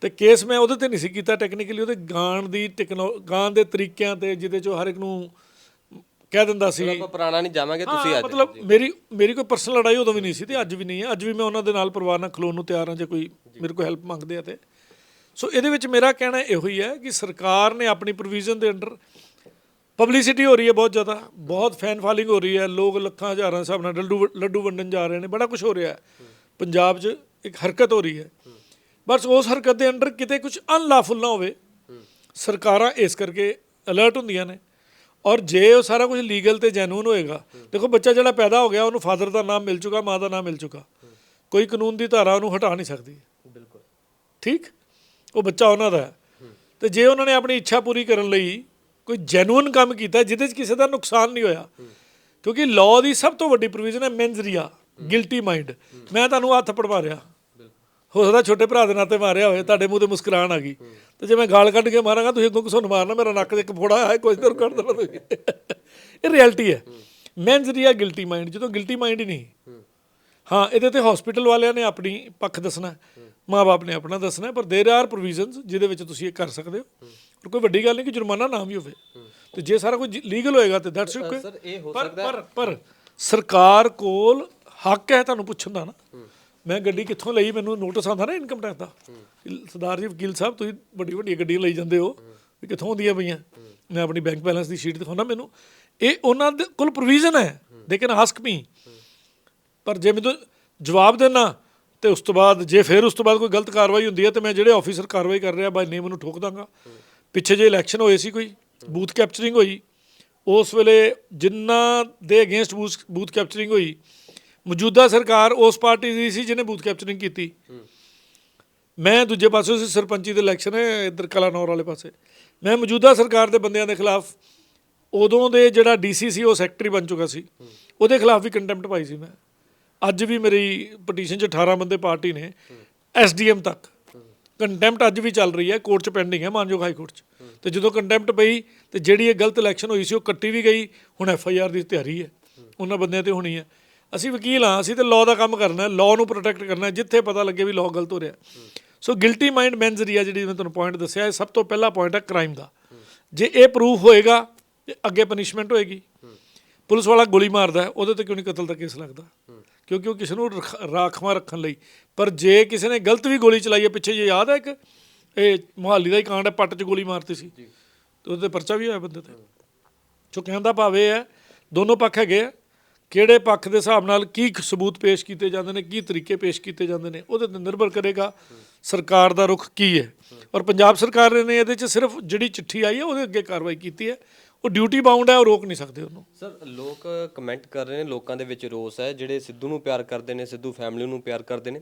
[SPEAKER 1] ਤੇ ਕੇਸ ਮੈਂ ਉਹਦੇ ਤੇ ਨਹੀਂ ਸੀ ਕੀਤਾ ਟੈਕਨੀਕਲੀ ਉਹਦੇ ਗਾਣ ਦੀ ਟੈਕਨੋ ਗਾਣ ਦੇ ਤਰੀਕਿਆਂ ਤੇ ਜਿਹਦੇ ਚੋਂ ਹਰ ਇੱਕ ਨੂੰ ਕਹਿ ਦਿੰਦਾ ਸੀ।
[SPEAKER 2] ਆਪਾਂ ਪੁਰਾਣਾ ਨਹੀਂ ਜਾਵਾਂਗੇ ਤੁਸੀਂ
[SPEAKER 1] ਹਾਂ,
[SPEAKER 2] ਅੱਜ
[SPEAKER 1] ਮਤਲਬ ਮੇਰੀ ਮੇਰੀ ਕੋਈ ਪਰਸਨਲ ਲੜਾਈ ਉਦੋਂ ਵੀ ਨਹੀਂ ਸੀ ਤੇ ਅੱਜ ਵੀ ਨਹੀਂ ਹੈ। ਅੱਜ ਵੀ ਮੈਂ ਉਹਨਾਂ ਦੇ ਨਾਲ ਪਰਿਵਾਰ ਨਾਲ ਖਲੋਣ ਨੂੰ ਤਿਆਰ ਹਾਂ ਜੇ ਕੋਈ ਮੇਰੇ ਕੋਲ ਹੈਲਪ ਮੰਗਦੇ ਆ ਤੇ। ਸੋ ਇਹਦੇ ਵਿੱਚ ਮੇਰਾ ਕਹਿਣਾ ਇਹੋ ਹੀ ਹੈ ਕਿ ਸਰਕਾਰ ਨੇ ਆਪਣੀ ਪ੍ਰੋਵੀਜ਼ਨ ਦੇ ਅੰਡਰ ਪਬਲਿਸਿਟੀ ਹੋ ਰਹੀ ਹੈ ਬਹੁਤ ਜ਼ਿਆਦਾ। ਬਹੁਤ ਫੈਨ ਫਾਲੋਇੰਗ ਹੋ ਰਹੀ ਹੈ। ਲੋਕ ਲੱਖਾਂ ਹਜ਼ਾਰਾਂ ਦੇ ਹਿਸਾਬ ਨਾਲ ਲੱਡੂ ਲੱਡੂ ਵੰਡਣ ਜਾ ਰਹੇ ਨੇ। ਬੜਾ ਕੁਝ ਹੋ ਰਿਹਾ ਹੈ। ਪੰਜਾਬ 'ਚ ਇੱਕ ਹਰਕਤ ਹੋ ਰਹੀ ਹੈ। ਬਸ ਉਸ ਹਰਕਤ ਦੇ ਅੰਡਰ ਕਿਤੇ ਕੁਝ ਅਨਲਾਫੁਲ ਨਾ ਹੋਵੇ ਸਰਕਾਰਾਂ ਇਸ ਕਰਕੇ ਅਲਰਟ ਹੁੰਦੀਆਂ ਨੇ। ਔਰ ਜੇ ਉਹ ਸਾਰਾ ਕੁਝ ਲੀਗਲ ਤੇ ਜੈਨੂਨ ਹੋਏਗਾ ਦੇਖੋ ਬੱਚਾ ਜਿਹੜਾ ਪੈਦਾ ਹੋ ਗਿਆ ਉਹਨੂੰ ਫਾਦਰ ਦਾ ਨਾਮ ਮਿਲ ਚੁੱਕਾ ਮਾਂ ਦਾ ਨਾਮ ਮਿਲ ਚੁੱਕਾ। ਕੋਈ ਕਾਨੂੰਨ ਦੀ ਧਾਰਾ ਉਹਨੂੰ ਹਟਾ ਨਹੀਂ ਸਕਦੀ।
[SPEAKER 2] ਬਿਲਕੁਲ।
[SPEAKER 1] ਠੀਕ? ਉਹ ਬੱਚਾ ਉਹਨਾਂ ਦਾ ਤੇ ਜੇ ਉਹਨਾਂ ਨੇ ਆਪਣੀ ਇੱਛਾ ਪੂਰੀ ਕਰਨ ਲਈ ਕੋਈ ਜੈਨੂਇਨ ਕੰਮ ਕੀਤਾ ਜਿਹਦੇ 'ਚ ਕਿਸੇ ਦਾ ਨੁਕਸਾਨ ਨਹੀਂ ਹੋਇਆ ਕਿਉਂਕਿ ਲਾਅ ਦੀ ਸਭ ਤੋਂ ਵੱਡੀ ਪ੍ਰੋਵੀਜ਼ਨ ਹੈ ਮੈਂਜ਼ਰੀਆ ਗਿਲਟੀ ਮਾਈਂਡ ਮੈਂ ਤੁਹਾਨੂੰ ਹੱਥ ਪੜ ਮਾਰਿਆ ਹੋ ਸਕਦਾ ਛੋਟੇ ਭਰਾ ਦੇ ਨਾਤੇ ਮਾਰਿਆ ਹੋਵੇ ਤੁਹਾਡੇ ਮੂੰਹ ਤੇ ਮੁਸਕਰਾਹਟ ਆ ਗਈ ਤੇ ਜੇ ਮੈਂ ਗਾਲ ਕੱਢ ਕੇ ਮਾਰਾਂਗਾ ਤੁਸੀਂ ਅੱਗੋਂ ਕਿਸੋਂ ਮਾਰਨਾ ਮੇਰਾ ਨੱਕ 'ਚ ਇੱਕ ਫੋੜਾ ਹੈ ਕੁਝ ਦਰ ਕੱਢ ਦੇਣਾ ਤੁਸੀਂ ਇਹ ਰਿਐਲਿਟੀ ਹੈ ਮੈਂਜ਼ਰੀਆ ਗਿਲਟੀ ਮਾਈਂਡ ਜਦੋਂ ਗਿਲਟੀ ਮਾਈਂਡ ਹੀ ਨਹੀਂ ਹਾਂ ਇਹਦੇ ਤੇ ਹਸਪੀਟਲ ਵਾਲਿਆਂ ਨੇ ਆਪਣੀ ਪੱਖ ਦੱਸਣਾ ਮਾਪੇ ਨੇ ਆਪਣਾ ਦੱਸਣਾ ਹੈ, ਪਰ देयर ਆਰ ਪ੍ਰੋਵੀਜ਼ਨਸ ਜਿਹਦੇ ਵਿੱਚ ਤੁਸੀਂ ਇਹ ਕਰ ਸਕਦੇ ਹੋ ਔਰ ਕੋਈ ਵੱਡੀ ਗੱਲ ਨਹੀਂ ਕਿ ਜੁਰਮਾਨਾ ਨਾ ਵੀ ਹੋਵੇ ਤੇ ਜੇ ਸਾਰਾ ਕੁਝ ਲੀਗਲ ਹੋਏਗਾ ਤੇ ਦੈਟਸ ਓਕੇ
[SPEAKER 2] ਸਰ ਇਹ ਹੋ
[SPEAKER 1] ਪਰ ਪਰ ਪਰ ਸਰਕਾਰ ਕੋਲ ਹੱਕ ਹੈ ਤੁਹਾਨੂੰ ਪੁੱਛਣ ਦਾ ਨਾ ਮੈਂ ਗੱਡੀ ਕਿੱਥੋਂ ਲਈ? ਮੈਨੂੰ ਨੋਟਿਸ ਆਉਂਦਾ ਨਾ ਇਨਕਮ ਟੈਕਸ ਦਾ। ਸਰਦਾਰ ਜੀ, ਵਕੀਲ ਸਾਹਿਬ, ਤੁਸੀਂ ਵੱਡੀ ਵੱਡੀ ਗੱਡੀਆਂ ਲਈ ਜਾਂਦੇ ਹੋ। ਵੀ ਕਿੱਥੋਂ ਆਉਂਦੀਆਂ ਪਈਆਂ? ਮੈਂ ਆਪਣੀ ਬੈਂਕ ਬੈਲੈਂਸ ਦੀ ਸ਼ੀਟ ਦਿਖਾਉਣਾ ਮੈਨੂੰ। ਇਹ ਉਹਨਾਂ ਦੇ ਕੋਲ ਪ੍ਰੋਵੀਜ਼ਨ ਹੈ। ਲੇਕਿਨ ਕੈਨ ਆਸਕ ਪਰ ਜੇ ਮੈਨੂੰ ਜਵਾਬ ਦੇਣਾ, ਤੇ ਉਸ ਤੋਂ ਬਾਅਦ, ਜੇ ਫਿਰ ਉਸ ਤੋਂ ਬਾਅਦ ਕੋਈ ਗਲਤ ਕਾਰਵਾਈ ਹੁੰਦੀ ਹੈ, ਤੇ ਮੈਂ ਜਿਹੜੇ ਆਫੀਸਰ ਕਾਰਵਾਈ ਕਰ ਰਿਹਾ ਬਾਈ ਨੇਮ ਉਹਨੂੰ ਠੋਕ ਦਾਂਗਾ। ਪਿੱਛੇ ਜੇ ਇਲੈਕਸ਼ਨ ਹੋਏ ਸੀ ਕੋਈ ਬੂਥ ਕੈਪਚਰਿੰਗ ਹੋਈ, ਉਸ ਵੇਲੇ ਜਿਨ੍ਹਾਂ ਦੇ ਅਗੇਂਸਟ ਬੂਥ ਕੈਪਚਰਿੰਗ ਹੋਈ ਮੌਜੂਦਾ ਸਰਕਾਰ ਉਸ ਪਾਰਟੀ ਦੀ ਸੀ ਜਿਹਨੇ ਬੂਥ ਕੈਪਚਰਿੰਗ ਕੀਤੀ। ਮੈਂ ਦੂਜੇ ਪਾਸੇ ਸੀ, ਸਰਪੰਚੀ ਦੇ ਇਲੈਕਸ਼ਨ ਹੈ, ਇੱਧਰ ਕਲਾਨੌਰ ਵਾਲੇ ਪਾਸੇ। ਮੈਂ ਮੌਜੂਦਾ ਸਰਕਾਰ ਦੇ ਬੰਦਿਆਂ ਦੇ ਖਿਲਾਫ ਉਦੋਂ ਦੇ ਜਿਹੜਾ ਡੀਸੀ ਸੀ, ਉਹ ਸੈਕਟਰੀ ਬਣ ਚੁੱਕਾ ਸੀ। ਉਹਦੇ ਖਿਲਾਫ ਵੀ ਕੰਟੈਂਪਟ ਪਾਈ ਸੀ ਮੈਂ। ਅੱਜ ਵੀ ਮੇਰੀ ਪਟੀਸ਼ਨ 'ਚ 18 ਬੰਦੇ ਪਾਰਟੀ ਨੇ ਐਸਡੀਐਮ ਤੱਕ। ਕੰਟੈਂਪਟ ਅੱਜ ਵੀ ਚੱਲ ਰਹੀ ਹੈ ਕੋਰਟ 'ਚ ਪੈਂਡਿੰਗ ਹੈ, ਮਾਨਯੋਗ ਹਾਈ ਕੋਰਟ 'ਚ। ਤੇ ਜਦੋਂ ਕੰਟੈਂਪਟ ਪਈ, ਤੇ ਜਿਹੜੀ ਇਹ ਗਲਤ ਇਲੈਕਸ਼ਨ ਹੋਈ ਸੀ, ਉਹ ਕੱਟੀ ਵੀ ਗਈ। ਹੁਣ ਐਫ ਆਈ ਆਰ ਦੀ ਤਿਆਰੀ ਹੈ। ਉਹਨਾਂ ਬੰਦਿਆਂ ਤੇ ਹੋਣੀ ਹੈ। ਅਸੀਂ ਵਕੀਲ ਹਾਂ ਅਸੀਂ ਤੇ ਲਾਅ ਦਾ ਕੰਮ ਕਰਨਾ ਹੈ ਲਾਅ ਨੂੰ ਪ੍ਰੋਟੈਕਟ ਕਰਨਾ ਹੈ ਜਿੱਥੇ ਪਤਾ ਲੱਗੇ ਵੀ ਲਾਅ ਗਲਤ ਹੋ ਰਿਹਾ ਸੋ ਗਿਲਟੀ ਮਾਈਂਡ ਮੈਂਜ਼ਰੀਆ ਜਿਹੜੀ ਮੈਂ ਤੁਹਾਨੂੰ ਪੁਆਇੰਟ ਦੱਸਿਆ ਇਹ ਸਭ ਤੋਂ ਪਹਿਲਾ ਪੁਆਇੰਟ ਹੈ ਕ੍ਰਾਈਮ ਦਾ। ਜੇ ਇਹ ਪ੍ਰੂਫ ਹੋਏਗਾ ਤੇ ਅੱਗੇ ਪਨਿਸ਼ਮੈਂਟ ਹੋਏਗੀ। ਪੁਲਿਸ ਵਾਲਾ ਗੋਲੀ ਮਾਰਦਾ ਹੈ, ਉਹਦੇ ਤੇ ਕਿਉਂ ਨਹੀਂ ਕਤਲ ਦਾ ਕੇਸ ਲੱਗਦਾ? ਕਿਉਂਕਿ ਉਹ ਕਿਸੇ ਨੂੰ ਰਖ- ਰਾਖਵਾਂ ਰੱਖਣ ਲਈ। ਪਰ ਜੇ ਕਿਸੇ ਨੇ ਗਲਤ ਵੀ ਗੋਲੀ ਚਲਾਈ ਹੈ ਪਿੱਛੇ ਜੇ ਯਾਦ ਹੈ ਇੱਕ? ਇਹ ਮੁਹਾਲੀ ਦਾ ਹੀ ਕਾਂਡ ਹੈ ਪੱਟ 'ਚ ਗੋਲੀ ਮਾਰਤੀ ਸੀ। ਤੇ ਉਹਦੇ ਤੇ ਪਰਚਾ ਵੀ ਹੋਇਆ ਬੰਦੇ ਤੇ। ਸੋ ਕਹਿਣ ਦਾ ਭਾਵ ਹੈ ਦੋਨੋਂ ਪੱਖ ਹੈਗੇ ਆ। ਕਿਹੜੇ ਪੱਖ ਦੇ ਹਿਸਾਬ ਨਾਲ ਕੀ ਸਬੂਤ ਪੇਸ਼ ਕੀਤੇ ਜਾਂਦੇ ਨੇ, ਕੀ ਤਰੀਕੇ ਪੇਸ਼ ਕੀਤੇ ਜਾਂਦੇ ਨੇ, ਉਹਦੇ ਤੇ ਨਿਰਭਰ ਕਰੇਗਾ ਸਰਕਾਰ ਦਾ ਰੁਖ ਕੀ ਹੈ। ਔਰ ਪੰਜਾਬ ਸਰਕਾਰ ਨੇ ਇਹਦੇ 'ਚ ਸਿਰਫ ਜਿਹੜੀ ਚਿੱਠੀ ਆਈ ਹੈ, ਉਹਦੇ ਅੱਗੇ ਕਾਰਵਾਈ ਕੀਤੀ ਹੈ। ਉਹ ਡਿਊਟੀ ਬਾਉਂਡ ਹੈ, ਉਹ ਰੋਕ ਨਹੀਂ ਸਕਦੇ ਉਹਨੂੰ।
[SPEAKER 2] ਸਰ, ਲੋਕ ਕਮੈਂਟ ਕਰ ਰਹੇ ਨੇ, ਲੋਕਾਂ ਦੇ ਵਿੱਚ ਰੋਸ ਹੈ, ਜਿਹੜੇ ਸਿੱਧੂ ਨੂੰ ਪਿਆਰ ਕਰਦੇ ਨੇ, ਸਿੱਧੂ ਫੈਮਿਲੀ ਨੂੰ ਪਿਆਰ ਕਰਦੇ ਨੇ,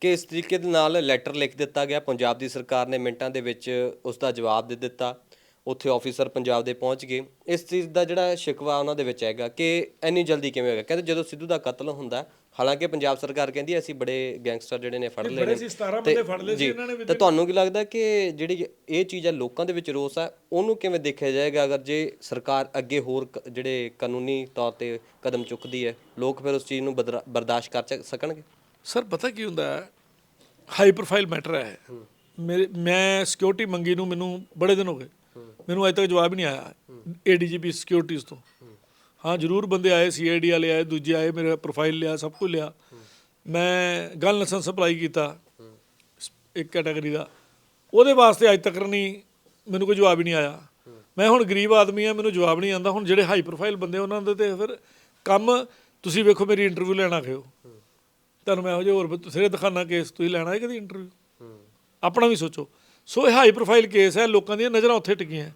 [SPEAKER 2] ਕਿ ਇਸ ਤਰੀਕੇ ਦੇ ਨਾਲ ਲੈਟਰ ਲਿਖ ਦਿੱਤਾ ਗਿਆ। ਪੰਜਾਬ ਦੀ ਸਰਕਾਰ ਨੇ ਮਿੰਟਾਂ ਦੇ ਵਿੱਚ ਉਸ ਦਾ ਜਵਾਬ ਦੇ ਦਿੱਤਾ। ਉੱਥੇ ਆਫੀਸਰ ਪੰਜਾਬ ਦੇ ਪਹੁੰਚ ਗਏ। ਇਸ ਚੀਜ਼ ਦਾ ਜਿਹੜਾ ਸ਼ਿਕਵਾ ਉਹਨਾਂ ਦੇ ਵਿੱਚ ਹੈਗਾ ਕਿ ਇੰਨੀ ਜਲਦੀ ਕਿਵੇਂ ਹੋਗਾ ਕਹਿੰਦੇ ਜਦੋਂ ਸਿੱਧੂ ਦਾ ਕਤਲ ਹੁੰਦਾ ਹਾਲਾਂਕਿ ਪੰਜਾਬ ਸਰਕਾਰ ਕਹਿੰਦੀ ਹੈ ਅਸੀਂ ਬੜੇ ਗੈਂਗਸਟਰ ਜਿਹੜੇ ਨੇ ਫੜ ਲਏ ਨੇ।
[SPEAKER 1] ਸੀ 17
[SPEAKER 2] ਤੇ-
[SPEAKER 1] ਬੰਦੇ ਫੜ ਲਏ ਸੀ
[SPEAKER 2] ਜੀ,
[SPEAKER 1] ਇਹਨਾਂ ਨੇ
[SPEAKER 2] ਤਾਂ ਤੁਹਾਨੂੰ ਕੀ ਲੱਗਦਾ ਕਿ ਜਿਹੜੀ ਇਹ ਚੀਜ਼ ਹੈ ਲੋਕਾਂ ਦੇ ਵਿੱਚ ਰੋਸ ਹੈ ਉਹਨੂੰ ਕਿਵੇਂ ਦੇਖਿਆ ਜਾਏਗਾ ਅਗਰ ਜੇ ਸਰਕਾਰ ਅੱਗੇ ਹੋਰ ਜਿਹੜੇ ਕਾਨੂੰਨੀ ਤੌਰ ਤੇ ਕਦਮ ਚੁੱਕਦੀ ਹੈ ਲੋਕ ਫਿਰ ਉਸ ਚੀਜ਼ ਨੂੰ ਬਰਦਾਸ਼ਤ ਕਰ ਸਕਣਗੇ?
[SPEAKER 1] ਸਰ ਪਤਾ ਕੀ ਹੁੰਦਾ ਹੈ? ਹਾਈ ਪ੍ਰੋਫਾਈਲ ਮੈਟਰ ਹੈ। ਮੇਰੇ ਮੈਂ ਸਿਕਿਉਰਿਟੀ ਮੰਗੀ ਨੂੰ ਮੈਨੂੰ ਬੜੇ ਦਿਨ ਹੋ ਗਏ। ਮੈਨੂੰ ਅਜੇ ਤੱਕ ਜਵਾਬ ਹੀ ਨਹੀਂ ਆਇਆ। ਏਡੀਜੀਪੀ ਸਿਕਿਉਰਿਟੀਜ਼ ਤੋਂ। ਹਾਂ, ਜ਼ਰੂਰ ਬੰਦੇ ਆਏ ਸੀਆਈਡੀ ਵਾਲੇ ਆਏ, ਦੂਜੇ ਆਏ, ਮੇਰਾ ਪ੍ਰੋਫਾਈਲ ਲਿਆ, ਸਭ ਕੁਝ ਲਿਆ। ਮੈਂ ਗਨ ਲਾਇਸੈਂਸ ਅਪਲਾਈ ਕੀਤਾ ਇੱਕ ਕੈਟਾਗਰੀ ਦਾ। ਉਹਦੇ ਵਾਸਤੇ ਅੱਜ ਤੱਕ ਨਹੀਂ ਮੈਨੂੰ ਕੋਈ ਜਵਾਬ ਹੀ ਨਹੀਂ ਆਇਆ। ਮੈਂ ਹੁਣ ਗਰੀਬ ਆਦਮੀ ਆ ਮੈਨੂੰ ਜਵਾਬ ਨਹੀਂ ਆਉਂਦਾ। ਹੁਣ ਜਿਹੜੇ ਹਾਈ ਪ੍ਰੋਫਾਈਲ ਬੰਦੇ ਉਹਨਾਂ ਦੇ ਤੇ ਫਿਰ ਕੰਮ, ਤੁਸੀਂ ਵੇਖੋ ਮੇਰੀ ਇੰਟਰਵਿਊ ਲੈਣਾ ਆ ਤੁਹਾਨੂੰ ਮੈਂ ਇਹੋ ਜਿਹੇ ਹੋਰ ਬਥੇਰੇ ਦਿਖਾਣਾ ਕੇਸ ਤੁਸੀਂ ਲੈਣਾ ਹੈ ਕਦੀ ਇੰਟਰਵਿਊ ਆਪਣਾ ਵੀ ਸੋਚੋ। ਸੋ ਇਹ ਹਾਈ ਪ੍ਰੋਫਾਈਲ ਕੇਸ ਹੈ, ਲੋਕਾਂ ਦੀਆਂ ਨਜ਼ਰਾਂ ਉੱਥੇ ਟਿਕੀਆਂ।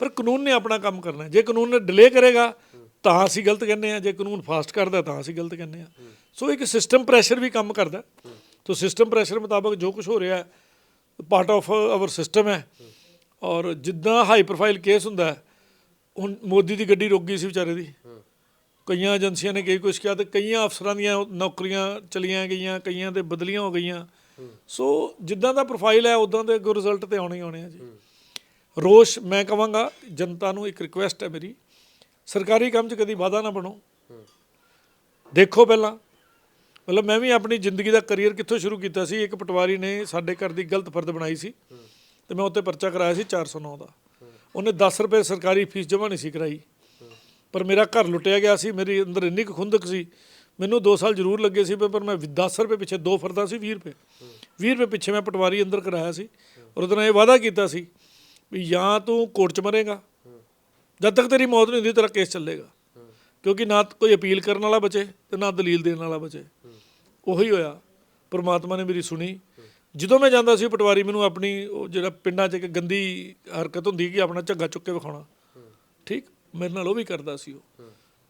[SPEAKER 1] ਪਰ ਕਾਨੂੰਨ ਨੇ ਆਪਣਾ ਕੰਮ ਕਰਨਾ ਜੇ ਕਾਨੂੰਨ ਨੇ ਡਿਲੇ ਕਰੇਗਾ, ਤਾਂ ਅਸੀਂ ਗਲਤ ਕਹਿੰਦੇ ਆ ਜੇ ਕਾਨੂੰਨ ਫਾਸਟ ਕਰਦਾ ਤਾਂ ਅਸੀਂ ਗਲਤ ਕਹਿੰਦੇ ਆ ਸੋ ਇੱਕ ਸਿਸਟਮ ਪ੍ਰੈਸ਼ਰ ਵੀ ਕੰਮ ਕਰਦਾ ਤੋ ਸਿਸਟਮ ਪ੍ਰੈਸ਼ਰ ਮੁਤਾਬਕ ਜੋ ਕੁਝ ਹੋ ਰਿਹਾ ਪਾਰਟ ਆਫ ਆਵਰ ਸਿਸਟਮ ਹੈ। ਔਰ ਜਿੱਦਾਂ ਹਾਈ ਪ੍ਰੋਫਾਈਲ ਕੇਸ ਹੁੰਦਾ ਹੁਣ ਮੋਦੀ ਦੀ ਗੱਡੀ ਰੁਕ ਗਈ ਸੀ ਵਿਚਾਰੇ ਦੀ। ਕਈਆਂ ਏਜੰਸੀਆਂ ਨੇ ਕਈ ਕੁਛ ਕਿਹਾ ਤੇ ਕਈਆਂ ਅਫਸਰਾਂ ਦੀਆਂ ਨੌਕਰੀਆਂ ਚਲੀਆਂ ਗਈਆਂ, ਕਈਆਂ 'ਤੇ ਬਦਲੀਆਂ ਹੋ ਗਈਆਂ। ਸੋ ਜਿੱਦਾਂ ਦਾ ਪ੍ਰੋਫਾਈਲ ਹੈ ਉਦਾਂ ਦੇ ਅੱਗੋਂ ਰਿਜ਼ਲਟ ਤੇ ਆਉਣੇ ਹੀ ਆਉਣੇ ਆ ਜੀ। ਰੋਸ਼, ਮੈਂ ਕਹਾਂਗਾ ਜਨਤਾ ਨੂੰ ਇੱਕ ਰਿਕੁਐਸਟ ਹੈ ਮੇਰੀ, ਸਰਕਾਰੀ ਕੰਮ 'ਚ ਕਦੀ ਵਾਧਾ ਨਾ ਬਣੋ। ਦੇਖੋ ਪਹਿਲਾਂ, ਮਤਲਬ ਮੈਂ ਵੀ ਆਪਣੀ ਜ਼ਿੰਦਗੀ ਦਾ ਕੈਰੀਅਰ ਕਿੱਥੋਂ ਸ਼ੁਰੂ ਕੀਤਾ ਸੀ, ਇੱਕ ਪਟਵਾਰੀ ਨੇ ਸਾਡੇ ਘਰ ਦੀ ਗਲਤ ਫਰਦ ਬਣਾਈ ਸੀ, ਤੇ ਮੈਂ ਉੱਤੇ ਪਰਚਾ ਕਰਾਇਆ ਸੀ 409 ਦਾ। ਉਹਨੇ 10 ਰੁਪਏ ਸਰਕਾਰੀ ਫੀਸ ਜਮ੍ਹਾਂ ਨਹੀਂ ਸੀ ਕਰਾਈ, ਪਰ ਮੇਰਾ ਘਰ ਲੁੱਟਿਆ ਗਿਆ ਸੀ, ਮੇਰੀ ਅੰਦਰ ਇੰਨੀ ਕੁ ਖੁੰਦਕ ਸੀ ਮੈਨੂੰ 2 ਸਾਲ ਜ਼ਰੂਰ ਲੱਗੇ ਸੀ ਪਰ ਮੈਂ 10 ਰੁਪਏ ਪਿੱਛੇ ਦੋ ਫਰਦਾ ਸੀ 20 ਰੁਪਏ। 20 ਰੁਪਏ ਪਿੱਛੇ ਮੈਂ ਪਟਵਾਰੀ ਅੰਦਰ ਕਰਾਇਆ ਸੀ ਔਰ ਉਹਦੇ ਨਾਲ ਇਹ ਵਾਅਦਾ ਕੀਤਾ ਸੀ ਵੀ ਜਾਂ ਤੂੰ ਕੋਰਟ 'ਚ ਮਰੇਗਾ, ਜਦ ਤੱਕ ਤੇਰੀ ਮੌਤ ਨਹੀਂ ਹੁੰਦੀ, ਤੇਰਾ ਕੇਸ ਚੱਲੇਗਾ। ਕਿਉਂਕਿ ਨਾ ਕੋਈ ਅਪੀਲ ਕਰਨ ਵਾਲਾ ਬਚੇ ਤੇ ਨਾ ਦਲੀਲ ਦੇਣ ਵਾਲਾ ਬਚੇ। ਉਹੀ ਹੋਇਆ, ਪਰਮਾਤਮਾ ਨੇ ਮੇਰੀ ਸੁਣੀ। ਜਦੋਂ ਮੈਂ ਜਾਂਦਾ ਸੀ ਪਟਵਾਰੀ, ਮੈਨੂੰ ਆਪਣੀ ਉਹ ਜਿਹੜਾ ਪਿੰਡਾਂ 'ਚ ਇੱਕ ਗੰਦੀ ਹਰਕਤ ਹੁੰਦੀ ਕਿ ਆਪਣਾ ਝੱਗਾ ਚੁੱਕ ਕੇ ਵਿਖਾਉਣਾ। ਠੀਕ? ਮੇਰੇ ਨਾਲ ਉਹ ਵੀ ਕਰਦਾ ਸੀ ਉਹ।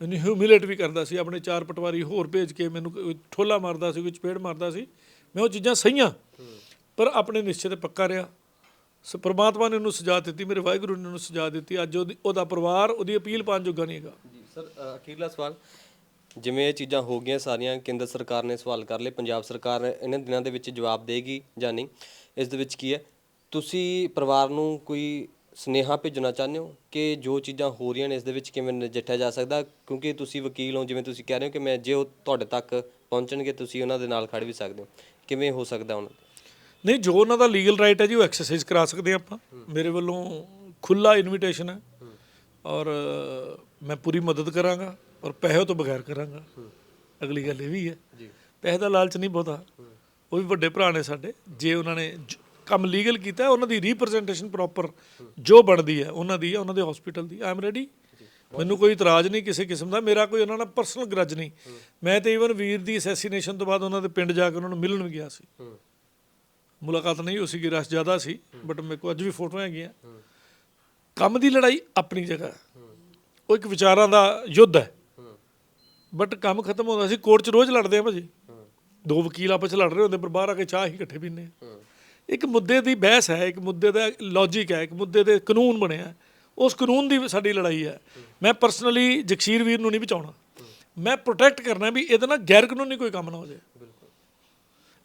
[SPEAKER 1] ਮੈਨੂੰ ਹਿਊਮਿਲੇਟ ਵੀ ਕਰਦਾ ਸੀ, ਆਪਣੇ ਚਾਰ ਪਟਵਾਰੀ ਹੋਰ ਭੇਜ ਕੇ ਮੈਨੂੰ ਠੋਲਾ ਮਾਰਦਾ ਸੀ, ਕੋਈ ਚਪੇੜ ਮਾਰਦਾ ਸੀ। ਮੈਂ ਉਹ ਚੀਜ਼ਾਂ ਸਹੀਆਂ, ਪਰ ਆਪਣੇ ਨਿਸ਼ਚੇ ਤੇ ਪੱਕਾ ਰਿਹਾ। ਸੋ ਪ੍ਰਮਾਤਮਾ ਨੇ ਉਹਨੂੰ ਸਜ਼ਾ ਦਿੱਤੀ, ਮੇਰੇ ਵਾਹਿਗੁਰੂ ਨੇ ਉਹਨੂੰ ਸਜ਼ਾ ਦਿੱਤੀ। ਅੱਜ ਉਹਦੀ, ਉਹਦਾ ਪਰਿਵਾਰ, ਉਹਦੀ ਅਪੀਲ ਪਾਉਣ ਜੋਗਾ ਨਹੀਂ ਹੈਗਾ।
[SPEAKER 2] ਜੀ, ਸਰ ਅਖੀਰਲਾ ਸਵਾਲ। ਜਿਵੇਂ ਇਹ ਚੀਜ਼ਾਂ ਹੋ ਗਈਆਂ ਸਾਰੀਆਂ, ਕੇਂਦਰ ਸਰਕਾਰ ਨੇ ਸਵਾਲ ਕਰ ਲਏ, ਪੰਜਾਬ ਸਰਕਾਰ ਇਹਨਾਂ ਦਿਨਾਂ ਦੇ ਵਿੱਚ ਜਵਾਬ ਦੇਗੀ ਜਾਂ ਨਹੀਂ? ਇਸ ਦੇ ਵਿੱਚ ਕੀ ਹੈ? ਤੁਸੀਂ ਪਰਿਵਾਰ ਨੂੰ ਕੋਈ ਸਨੇਹਾ ਭੇਜਣਾ ਚਾਹੁੰਦੇ ਹੋ ਕਿ ਜੋ ਚੀਜ਼ਾਂ ਹੋ ਰਹੀਆਂ ਨੇ ਇਸ ਦੇ ਵਿੱਚ ਕਿਵੇਂ ਨਜਿੱਠਿਆ ਜਾ ਸਕਦਾ? ਕਿਉਂਕਿ ਤੁਸੀਂ ਵਕੀਲ ਹੋ ਜਿਵੇਂ ਤੁਸੀਂ ਕਹਿ ਰਹੇ ਹੋ ਕਿ ਮੈਂ ਜੇ ਉਹ ਤੁਹਾਡੇ ਤੱਕ ਪਹੁੰਚਣਗੇ ਤੁਸੀਂ ਉਹਨਾਂ ਦੇ ਨਾਲ ਖੜ ਵੀ ਸਕਦੇ ਹੋ। ਕਿਵੇਂ ਹੋ ਸਕਦਾ ਹੁਣ
[SPEAKER 1] ਨਹੀਂ ਜੋ ਉਹਨਾਂ ਦਾ ਲੀਗਲ ਰਾਈਟ ਹੈ ਜੀ ਉਹ ਐਕਸਰਸਾਈਜ਼ ਕਰਾ ਸਕਦੇ ਆਪਾਂ। ਮੇਰੇ ਵੱਲੋਂ ਖੁੱਲਾ ਇਨਵੀਟੇਸ਼ਨ ਹੈ। ਔਰ ਮੈਂ ਪੂਰੀ ਮਦਦ ਕਰਾਂਗਾ ਔਰ ਪੈਸੇ ਤੋਂ ਬਗੈਰ ਕਰਾਂਗਾ। ਅਗਲੀ ਗੱਲ ਇਹ ਵੀ ਹੈ। ਪੈਸੇ ਦਾ ਲਾਲਚ ਨਹੀਂ ਬਹੁਤਾ। ਉਹ ਵੀ ਵੱਡੇ ਭਰਾ ਨੇ ਸਾਡੇ। ਜੇ ਉਹਨਾਂ ਨੇ ਜ- ਕੰਮ ਲੀਗਲ ਕੀਤਾ ਉਹਨਾਂ ਦੀ ਰਿਪਰੈਜ਼ੈਂਟੇਸ਼ਨ ਪ੍ਰੋਪਰ ਜੋ ਬਣਦੀ ਹੈ, ਉਹਨਾਂ ਦੀ ਹੈ, ਉਹਨਾਂ ਦੇ ਹਸਪੀਟਲ ਦੀ। ਆਈ ਐਮ ਰੈਡੀ ਮੈਨੂੰ ਕੋਈ ਇਤਰਾਜ਼ ਨਹੀਂ ਕਿਸੇ ਕਿਸਮ ਦਾ। ਮੇਰਾ ਕੋਈ ਉਹਨਾਂ ਨਾਲ ਪਰਸਨਲ ਗਰਜ ਨਹੀਂ। ਮੈਂ ਤੇ ਈਵਨ ਵੀਰ ਦੀ ਅਸੈਸੀਨੇਸ਼ਨ ਤੋਂ ਬਾਅਦ ਉਹਨਾਂ ਦੇ ਪਿੰਡ ਜਾ ਕੇ ਉਹਨਾਂ ਨੂੰ ਮਿਲਣ ਵੀ ਗਿਆ ਸੀ। ਮੁਲਾਕਾਤ ਨਹੀਂ ਹੋ ਸੀਗੀ ਰਸ਼ ਜ਼ਿਆਦਾ ਸੀ ਬਟ ਮੇਰੇ ਕੋਲ ਅੱਜ ਵੀ ਫੋਟੋਆਂ ਹੈਗੀਆਂ। ਕੰਮ ਦੀ ਲੜਾਈ ਆਪਣੀ ਜਗ੍ਹਾ ਉਹ ਇੱਕ ਵਿਚਾਰਾਂ ਦਾ ਯੁੱਧ ਹੈ। ਬਟ ਕੰਮ ਖਤਮ ਹੁੰਦਾ ਸੀ। ਕੋਰਟ 'ਚ ਰੋਜ਼ ਲੜਦੇ ਆ ਭਾਜੀ। ਦੋ ਵਕੀਲ ਆਪਸ 'ਚ ਲੜ ਰਹੇ ਹੁੰਦੇ, ਪਰ ਬਾਹਰ ਆ ਕੇ ਚਾਹ ਹੀ ਇਕੱਠੇ ਪੀਂਦੇ ਆ। ਇੱਕ ਮੁੱਦੇ ਦੀ ਬਹਿਸ ਹੈ, ਇੱਕ ਮੁੱਦੇ ਦਾ ਲੌਜੀਕ ਹੈ, ਇੱਕ ਮੁੱਦੇ ਦੇ ਕਾਨੂੰਨ ਬਣਿਆ ਉਸ ਕਾਨੂੰਨ ਦੀ ਸਾਡੀ ਲੜਾਈ ਹੈ। ਮੈਂ ਪਰਸਨਲੀ ਜਗਸੀਰ ਵੀਰ ਨੂੰ ਨਹੀਂ ਬਚਾਉਣਾ। ਮੈਂ ਪ੍ਰੋਟੈਕਟ ਕਰਨਾ ਵੀ ਇਹਦੇ ਨਾਲ ਗੈਰ ਕਾਨੂੰਨੀ ਕੋਈ ਕੰਮ ਨਾ ਹੋ ਜਾਏ।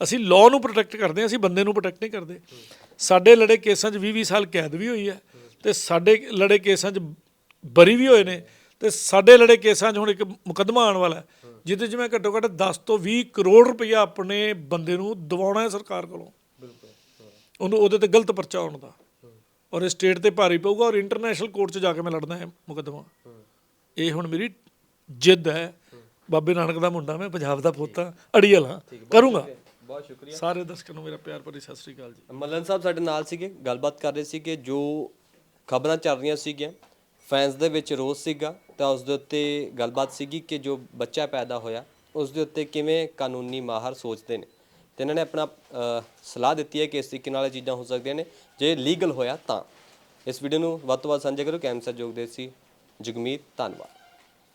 [SPEAKER 1] ਅਸੀਂ ਲਾਅ ਨੂੰ ਪ੍ਰੋਟੈਕਟ ਕਰਦੇ ਹਾਂ, ਅਸੀਂ ਬੰਦੇ ਨੂੰ ਪ੍ਰੋਟੈਕਟ ਨਹੀਂ ਕਰਦੇ। ਸਾਡੇ ਲੜੇ ਕੇਸਾਂ 'ਚ 20-20 ਸਾਲ ਕੈਦ ਵੀ ਹੋਈ ਹੈ ਤੇ ਸਾਡੇ ਲੜੇ ਕੇਸਾਂ 'ਚ ਬਰੀ ਵੀ ਹੋਏ ਨੇ ਤੇ ਸਾਡੇ ਲੜੇ ਕੇਸਾਂ 'ਚ ਹੁਣ ਇੱਕ ਮੁਕੱਦਮਾ ਆਉਣ ਵਾਲਾ ਜਿਹਦੇ 'ਚ ਮੈਂ ਘੱਟੋ ਘੱਟ 10 ਤੋਂ 20 ਕਰੋੜ ਰੁਪਇਆ ਆਪਣੇ ਬੰਦੇ ਨੂੰ ਦਿਵਾਉਣਾ ਹੈ ਸਰਕਾਰ ਕੋਲੋਂ। ਉਹਨੂੰ ਉਹਦੇ ਤੇ ਗਲਤ ਪਰਚਾ ਹੋਣ ਦਾ। ਔਰ ਇਹ ਸਟੇਟ ਤੇ ਭਾਰੀ ਪਊਗਾ ਔਰ ਇੰਟਰਨੈਸ਼ਨਲ ਕੋਰਟ 'ਚ ਜਾ ਕੇ ਮੈਂ ਲੜਨਾ ਹੈ ਮੁਕੱਦਮਾ। ਇਹ ਹੁਣ ਮੇਰੀ ਜਿੱਦ ਹੈ। ਬਾਬੇ ਨਾਨਕ ਦਾ ਮੁੰਡਾ ਮੈਂ ਪੰਜਾਬ ਦਾ ਪੋਤਾ ਅੜੀਅਲ ਹਾਂ। ਕਰੂੰਗਾ।
[SPEAKER 2] ਬਹੁਤ ਸ਼ੁਕਰੀਆ।
[SPEAKER 1] ਸਾਰੇ ਦਰਸ਼ਕਾਂ ਨੂੰ ਮੇਰਾ ਪਿਆਰ ਭਰੀ ਸਤਿ ਸ੍ਰੀ ਅਕਾਲ ਜੀ।
[SPEAKER 2] ਮਲਨ ਸਾਹਿਬ ਸਾਡੇ ਨਾਲ ਸੀਗੇ ਗੱਲਬਾਤ ਕਰ ਰਹੇ ਸੀ ਕਿ ਜੋ ਖਬਰਾਂ ਚੱਲ ਰਹੀਆਂ ਸੀਗੀਆਂ ਫੈਨਸ ਦੇ ਵਿੱਚ ਰੋਸ ਸੀਗਾ ਤਾਂ ਉਸ ਦੇ ਉੱਤੇ ਗੱਲਬਾਤ ਸੀਗੀ ਕਿ ਜੋ ਬੱਚਾ ਪੈਦਾ ਹੋਇਆ ਉਸ ਦੇ ਉੱਤੇ ਕਿਵੇਂ ਕਾਨੂੰਨੀ ਮਾਹਰ ਸੋਚਦੇ ਨੇ। ਤੇ ਇਹਨਾਂ ਨੇ ਆਪਣਾ ਸਲਾਹ ਦਿੱਤੀ ਹੈ ਕਿ ਇਸ ਤਰੀਕੇ ਨਾਲ ਇਹ ਚੀਜ਼ਾਂ ਹੋ ਸਕਦੀਆਂ ਨੇ। ਜੇ ਲੀਗਲ ਹੋਇਆ ਤਾਂ ਇਸ ਵੀਡੀਓ ਨੂੰ ਵੱਧ ਤੋਂ ਵੱਧ ਸਾਂਝਾ ਕਰੋ। ਕੈਮਸਰ ਜੋਗਦੇ ਸੀ ਜਗਮੀਤ ਧੰਨਵਾਦ।